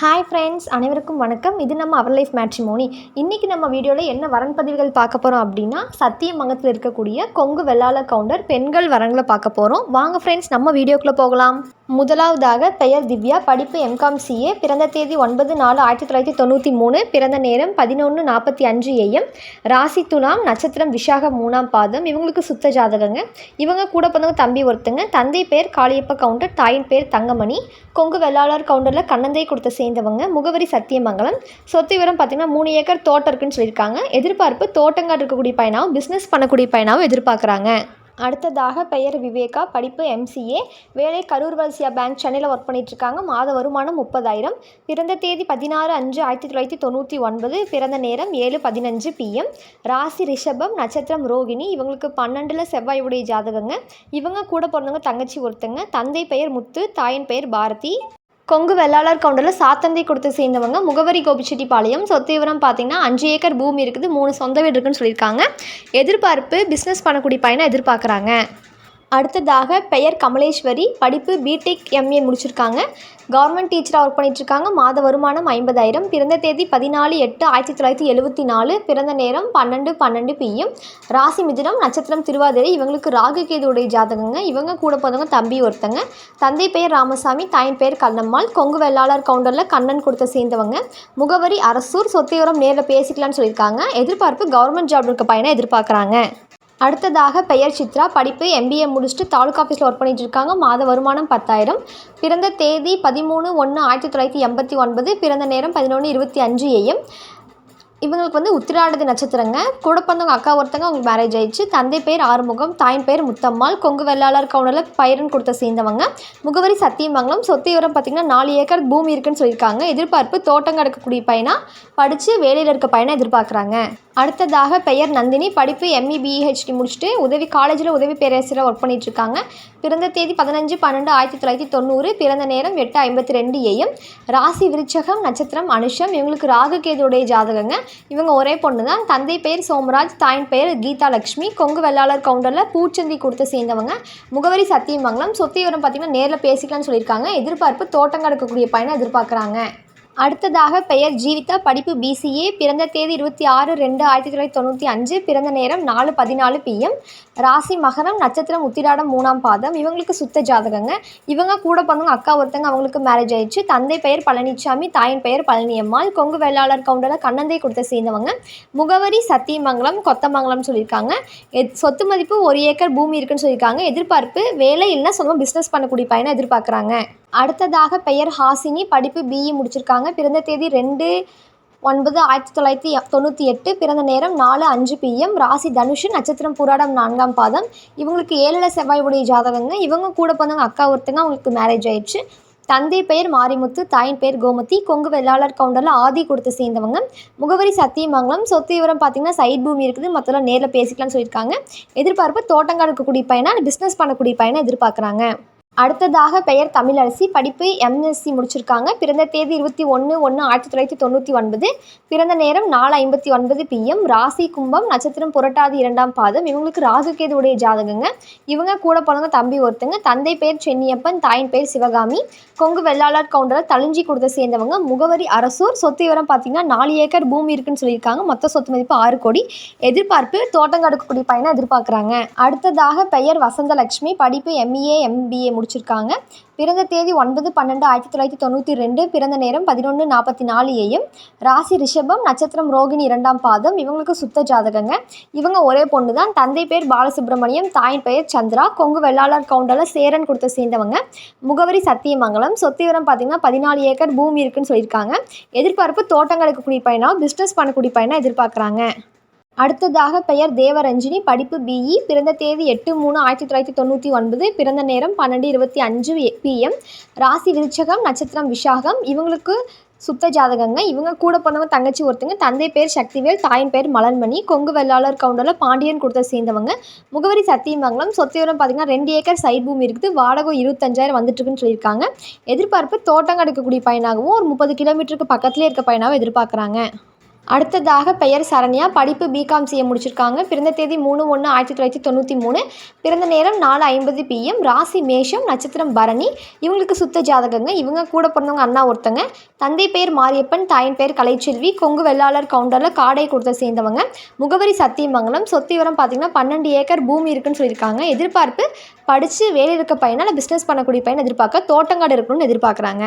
Hi friends அனைவருக்கும் வணக்கம். இது நம்ம அவர் லைஃப் மேட்ரிமோனி இன்றைக்கி நம்ம வீடியோவில் என்ன வரன் பதிவுகள் பார்க்க போகிறோம் அப்படின்னா சத்தியமங்கத்தில் இருக்கக்கூடிய கொங்கு வெள்ளாள கவுண்டர் பெண்கள் வரங்களை பார்க்க போகிறோம் வாங்க ஃப்ரெண்ட்ஸ் நம்ம வீடியோக்குள்ளே போகலாம். முதலாவதாக பெயர் திவ்யா படிப்பு எம்காம் சிஏ பிறந்த தேதி ஒன்பது நாலு ஆயிரத்தி தொள்ளாயிரத்தி தொண்ணூற்றி மூணு பிறந்த நேரம் பதினொன்று நாற்பத்தி அஞ்சு ஏஎம் ராசி துலாம் நட்சத்திரம் விஷாக மூணாம் பாதம் இவங்களுக்கு சுத்த ஜாதகங்க. இவங்க கூட பிறந்தவங்க தம்பி ஒருத்தங்க தந்தை பேர் காளியப்ப கவுண்டர் தாயின் பேர் தங்கமணி. கொங்கு வெள்ளாளர் கவுண்டரில் கண்ணந்தை கொடுத்த சேர்ந்தவங்க முகவரி சத்தியமங்கலம். சொத்து விவரம் பார்த்திங்கன்னா மூணு ஏக்கர் தோட்டம் இருக்குன்னு சொல்லியிருக்காங்க. எதிர்பார்ப்பு தோட்டங்காடு இருக்கக்கூடிய பையனாகவும் பிஸ்னஸ் பண்ணக்கூடிய பையனாகவும் எதிர்பார்க்குறாங்க. அடுத்ததாக பெயர் விவேகா படிப்பு எம்சிஏ வேலை கரூர் வல்சியா பேங்க் சென்னையில் ஒர்க் பண்ணிகிட்ருக்காங்க மாத வருமானம் முப்பதாயிரம். பிறந்த தேதி பதினாறு அஞ்சு ஆயிரத்தி தொள்ளாயிரத்தி தொண்ணூற்றி ஒன்பது. பிறந்த நேரம் ஏழு பதினஞ்சு பிஎம் ராசி ரிஷபம் நட்சத்திரம் ரோகிணி. இவங்களுக்கு பன்னெண்டில் செவ்வாய் உடைய ஜாதகங்க. இவங்க கூட பிறந்தவங்க தங்கச்சி ஒருத்தங்க. தந்தை பெயர் முத்து தாயின் பெயர் பாரதி. கொங்கு வெள்ளாளர் கவுண்டரில் சாத்தந்தை கொடுத்து சேர்ந்தவங்க முகவரி கோபிச்செட்டிப்பாளையம். சொத்து விவரம் பார்த்தீங்கன்னா அஞ்சு ஏக்கர் பூமி இருக்குது மூணு சொந்த வீடு இருக்குன்னு சொல்லியிருக்காங்க. எதிர்பார்ப்பு பிஸ்னஸ் பண்ணக்கூடிய பையனை எதிர்பார்க்குறாங்க. அடுத்ததாக பெயர் கமலேஸ்வரி படிப்பு பிடெக் எம்ஏ முடிச்சிருக்காங்க. கவர்மெண்ட் டீச்சராக ஒர்க் பண்ணிகிட்ருக்காங்க மாத வருமானம் ஐம்பதாயிரம். பிறந்த தேதி பதினாலு எட்டு ஆயிரத்தி தொள்ளாயிரத்தி எழுபத்தி நாலு பிறந்த நேரம் பன்னெண்டு பன்னெண்டு பிஎம் ராசி மிதுனம் நட்சத்திரம் திருவாதிரை. இவங்களுக்கு ராகு கேதுடைய ஜாதகங்க. இவங்க கூட போதவங்க தம்பி ஒருத்தங்க. தந்தை பெயர் ராமசாமி தாயின் பெயர் கண்ணம்மாள். கொங்கு வெள்ளாளர் கவுண்டரில் கண்ணன் கொடுத்த சேர்ந்தவங்க. முகவரி அரசூர். சொத்தையோரம் நேரில் பேசிக்கலாம்னு சொல்லியிருக்காங்க. எதிர்பார்ப்பு கவர்மெண்ட் ஜாப் இருக்க பையனை எதிர்பார்க்குறாங்க. அடுத்ததாக பெயர் சித்ரா. படிப்பு எம்பிஏ முடிச்சுட்டு தாலுக்கா ஆஃபீஸில் ஒர்க் பண்ணிட்டு இருக்காங்க. மாத வருமானம் பத்தாயிரம். பிறந்த தேதி பதிமூணு ஒன்று ஆயிரத்தி தொள்ளாயிரத்தி எண்பத்தி ஒன்பது. பிறந்த நேரம் பதினொன்று இருபத்தி அஞ்சு ஏஎம் இவங்களுக்கு வந்து உத்திராடதி நட்சத்திரங்க. கூட பிறந்தவங்க அக்கா ஒருத்தங்க அவங்களுக்கு மேரேஜ் ஆயிடுச்சு. தந்தை பேர் ஆறுமுகம் தாயின் பேர் முத்தம்மாள். கொங்கு வெள்ளாளர் கவுனரில் பயிரன் கொடுத்த சேர்ந்தவங்க. முகவரி சத்தியமங்கலம் சொத்து விவரம் பார்த்திங்கன்னா நாலு ஏக்கர் பூமி இருக்குன்னு சொல்லியிருக்காங்க. எதிர்பார்ப்பு தோட்டம் கிடக்கக்கூடிய பையனாக படித்து வேலையில் இருக்க பையனை எதிர்பார்க்குறாங்க. அடுத்ததாக பெயர் நந்தினி. படிப்பு எம்இ பிஹெச்டி முடிச்சுட்டு உதவி காலேஜில் உதவி பேராசிரியர் ஒர்க் பண்ணிகிட்ருக்காங்க இருக்காங்க பிறந்த தேதி பதினஞ்சு பன்னெண்டு ஆயிரத்தி தொள்ளாயிரத்தி தொண்ணூறு. பிறந்த நேரம் எட்டு ஐம்பத்தி ரெண்டு ஏஎம் ராசி விருச்சகம் நட்சத்திரம் அனுஷம். இவங்களுக்கு ராகு கேதுடைய ஜாதகங்க. இவங்க ஒரே பொண்ணு தான் தந்தை பெயர் சோமராஜ் தாயின் பெயர் கீதா லக்ஷ்மி. கொங்கு வெள்ளாளர் கவுண்டரில் பூச்சந்தி கொடுத்து சேர்ந்தவங்க. முகவரி சத்தியமங்கலம். சொத்து விவரம் பார்த்திங்கன்னா நேரில் பேசிக்கலாம்னு சொல்லியிருக்காங்க. எதிர்பார்ப்பு தோட்டம் கிடக்கக்கூடிய பையனை எதிர்பார்க்குறாங்க. அடுத்ததாக பெயர் ஜீவிதா படிப்பு பிசிஏ பிறந்த தேதி இருபத்தி ஆறு ரெண்டு ஆயிரத்தி தொள்ளாயிரத்தி தொண்ணூற்றி அஞ்சு பிறந்த நேரம் நாலு பதினாலு பிஎம் ராசி மகரம் நட்சத்திரம் உத்திராடம் மூணாம் பாதம். இவங்களுக்கு சுத்த ஜாதகங்க. இவங்க கூட பிறந்தவங்க அக்கா ஒருத்தங்க அவங்களுக்கு மேரேஜ் ஆயிடுச்சு. தந்தை பெயர் பழனிசாமி தாயின் பெயர் பழனியம்மாள். கொங்கு வேளாளர் கவுண்டரில் கண்ணந்தை கொடுத்த சேர்ந்தவங்க. முகவரி சத்தியமங்கலம் கொத்தமங்கலம் சொல்லியிருக்காங்க. எத் சொத்து மதிப்பு ஒரு ஏக்கர் பூமி இருக்குன்னு சொல்லியிருக்காங்க. எதிர்பார்ப்பு வேலை இல்லைன்னா சொந்தமாக பிஸ்னஸ் பண்ணக்கூடிய பையனை எதிர்பார்க்குறாங்க. அடுத்ததாக பெயர் ஹாசினி. படிப்பு பிஇ முடிச்சிருக்காங்க. பிறந்த தேதி ரெண்டு ஒன்பது ஆயிரத்தி தொள்ளாயிரத்தி தொண்ணூற்றி எட்டு. பிறந்த நேரம் நாலு அஞ்சு பிஎம் ராசி தனுஷு நட்சத்திரம் புராடம் நான்காம் பாதம். இவங்களுக்கு ஏழில் செவ்வாய் உடைய ஜாதகங்க. இவங்க கூட பிறந்தவங்க அக்கா ஒருத்தங்க அவங்களுக்கு மேரேஜ் ஆயிடுச்சு. தந்தை பெயர் மாரிமுத்து தாயின் பெயர் கோமதி. கொங்கு வெள்ளாளர் கவுண்டரில் ஆதி கொடுத்து சேர்ந்தவங்க. முகவரி சத்தியமங்கலம். சொத்து விவரம் பார்த்தீங்கன்னா சைட் பூமி இருக்குது. மற்றெல்லாம் நேரில் பேசிக்கலாம்னு சொல்லியிருக்காங்க. எதிர்பார்ப்பு தோட்டங்காலுக்கு இருக்கக்கூடிய பையனா பிஸ்னஸ் பண்ணக்கூடிய பையனை எதிர்பார்க்குறாங்க. அடுத்ததாக பெயர் தமிழரசி. படிப்பு எம்எஸ்சி முடிச்சிருக்காங்க. பிறந்த தேதி இருபத்தி ஒன்று ஒன்று ஆயிரத்தி தொள்ளாயிரத்தி தொண்ணூற்றி ஒன்பது. பிறந்த நேரம் நாலு ஐம்பத்தி ஒன்பது பிஎம் ராசி கும்பம் நட்சத்திரம் புரட்டாதி இரண்டாம் பாதம். இவங்களுக்கு ராகுகேதுடைய ஜாதகங்க. இவங்க கூட பிறந்த தம்பி ஒருத்தங்க. தந்தை பேர் சென்னியப்பன் தாயின் பேர் சிவகாமி. கொங்கு வெள்ளாளர் கவுண்டரில் தளிஞ்சி கொடுத்த சேர்ந்தவங்க. முகவரி அரசூர். சொத்து விவரம் பார்த்தீங்கன்னா நாலு ஏக்கர் பூமி இருக்குன்னு சொல்லியிருக்காங்க. மொத்த சொத்து மதிப்பு ஆறு கோடி. எதிர்பார்ப்பு தோட்டம் கடுக்கக்கூடிய பையனை எதிர்பார்க்குறாங்க. அடுத்ததாக பெயர் வசந்தலட்சுமி. படிப்பு எம்இஏ எம்பிஏ முடிச்சிருக்காங்க. பிறந்த தேதி ஒன்பது பன்னெண்டு ஆயிரத்தி தொள்ளாயிரத்தி தொண்ணூற்றி ரெண்டு பிறந்த நேரம் பதினொன்று நாற்பத்தி நாலு ஏஎம் ராசி ரிஷபம் நட்சத்திரம் ரோகிணி இரண்டாம் பாதம் இவங்களுக்கு சுத்த ஜாதகங்க. இவங்க ஒரே பொண்ணு தான் தந்தை பேர் பாலசுப்ரமணியம் தாயின் பெயர் சந்திரா. கொங்கு வெள்ளாளர் கவுண்டரில் சேரன் கொடுத்த சேர்ந்தவங்க. முகவரி சத்தியமங்கலம். சொத்து விவரம் பார்த்தீங்கன்னா பதினாலு ஏக்கர் பூமி இருக்குன்னு சொல்லியிருக்காங்க. எதிர்பார்ப்பு தோட்டங்களுக்கு கூடிய பிஸ்னஸ் பண்ணக்கூடிய பையனா எதிர்பார்க்குறாங்க. அடுத்ததாக பெயர் தேவரஞ்சினி படிப்பு பிஇ பிறந்த தேதி எட்டு மூணு ஆயிரத்தி தொள்ளாயிரத்தி தொண்ணூற்றி ஒன்பது பிறந்த நேரம் பன்னெண்டு இருபத்தி அஞ்சு பிஎம் ராசி விருச்சகம் நட்சத்திரம் விஷாகம் இவங்களுக்கு சுத்த ஜாதகங்க. இவங்க கூட பிறந்தவங்க தங்கச்சி ஒருத்தங்க தந்தை பேர் சக்திவேல் தாயின் பேர் மலர்மணி கொங்கு வெள்ளாளர் கவுண்டரில் பாண்டியன் கொடுத்த சேர்ந்தவங்க. முகவரி சத்தியமங்கலம் சொத்து விவரம் பார்த்தீங்கன்னா ரெண்டு ஏக்கர் சைட் பூமி இருக்குது. வாடகை இருபத்தஞ்சாயிரம் வந்துட்டுருக்குன்னு சொல்லியிருக்காங்க. எதிர்பார்ப்பு தோட்டம் கிடைக்கக்கூடிய பையனாகவும் ஒரு முப்பது கிலோமீட்டருக்கு பக்கத்துலேயே இருக்க பையனாகவும் எதிர்பார்க்குறாங்க. அடுத்ததாக பெயர் சரண்யா படிப்பு பிகாம் சிஏ முடிச்சிருக்காங்க. பிறந்த தேதி மூணு ஒன்று ஆயிரத்தி தொள்ளாயிரத்தி தொண்ணூற்றி மூணு. பிறந்த நேரம் நாலு ஐம்பது பிஎம் ராசி மேஷம் நட்சத்திரம் பரணி. இவங்களுக்கு சுத்த ஜாதகங்க. இவங்க கூட பிறந்தவங்க அண்ணா ஒருத்தங்க. தந்தை பேர் மாரியப்பன் தாயின் பேர் கலைச்செல்வி. கொங்கு வெள்ளாளர் கவுண்டரில் காடை கொடுத்த சேர்ந்தவங்க. முகவரி சத்தியமங்கலம். சொத்து விவரம் பார்த்தீங்கன்னா பன்னெண்டு ஏக்கர் பூமி இருக்குன்னு சொல்லியிருக்காங்க. எதிர்பார்ப்பு படித்து வேலை இருக்க பையனால் பிஸ்னஸ் பண்ணக்கூடிய பையன் எதிர்பார்க்க தோட்டங்காடு இருக்கணும்னு எதிர்பார்க்குறாங்க.